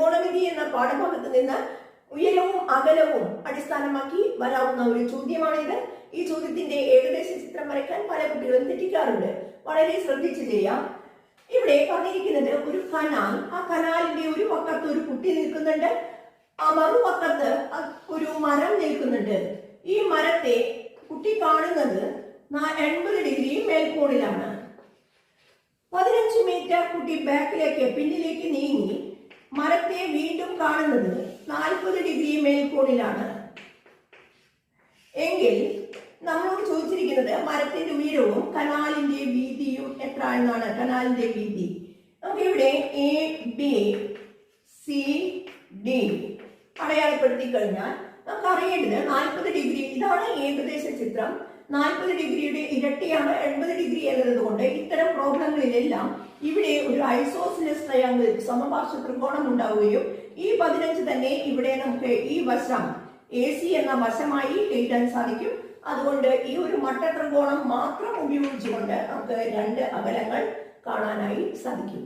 ത്രികോണമിതി എന്ന പാഠഭാഗത്ത് നിന്ന് ഉയരവും അകലവും അടിസ്ഥാനമാക്കി വരാവുന്ന ഒരു ചോദ്യമാണിത്. ഈ ചോദ്യത്തിന്റെ ഏകദേശ ചിത്രം വരയ്ക്കാൻ പല കുട്ടികളും തെറ്റിക്കാറുണ്ട്. വളരെ ശ്രദ്ധിച്ചു ചെയ്യാം. ഇവിടെ പറഞ്ഞിരിക്കുന്നത് ഒരു കനാൽ ആ കനാലിന്റെ ഒരു പക്കത്ത് ഒരു കുട്ടി നിൽക്കുന്നുണ്ട്. ആ മറുപക്കത്ത് ഒരു മരം നിൽക്കുന്നുണ്ട്. ഈ മരത്തെ കുട്ടി കാണുന്നത് എൺപത് ഡിഗ്രി മേൽക്കോണിലാണ്. പതിനഞ്ച് മീറ്റർ കുട്ടി ബാക്കിലേക്ക് പിന്നിലേക്ക് നീങ്ങി. കാണുന്നത് നാൽപ്പത് ഡിഗ്രി മേൽക്കോണിലാണ്. എങ്കിൽ നമ്മളോട് ചോദിച്ചിരിക്കുന്നത് മരത്തിന്റെ ഉയരവും കനാലിന്റെ വീതിയും എത്ര എന്നാണ് കനാലിന്റെ വീതി. നമുക്കിവിടെ എ ബി സി ഡി അടയാളപ്പെടുത്തി കഴിഞ്ഞാൽ നമുക്ക് അറിയേണ്ടത് നാൽപ്പത് ഡിഗ്രി ഇതാണ് ഏകദേശ ചിത്രം. നാൽപ്പത് ഡിഗ്രിയുടെ ഇരട്ടിയാണ് എൺപത് ഡിഗ്രി എന്നതുകൊണ്ട് ഇത്തരം പ്രോബ്ലങ്ങളിലെല്ലാം ഇവിടെ ഒരു ഐസോസിലസ് ട്രയാങ്കിൾ സമപാർശ്വ ത്രികോണം ഉണ്ടാവുകയും ഈ പതിനഞ്ച് തന്നെ ഇവിടെ നമുക്ക് ഈ വശം എ സി എന്ന വശമായി എഴുതാൻ സാധിക്കും. അതുകൊണ്ട് ഈ ഒരു മട്ട ത്രികോണം മാത്രം ഉപയോഗിച്ചുകൊണ്ട് നമുക്ക് രണ്ട് അകലങ്ങൾ കാണാനായി സാധിക്കും.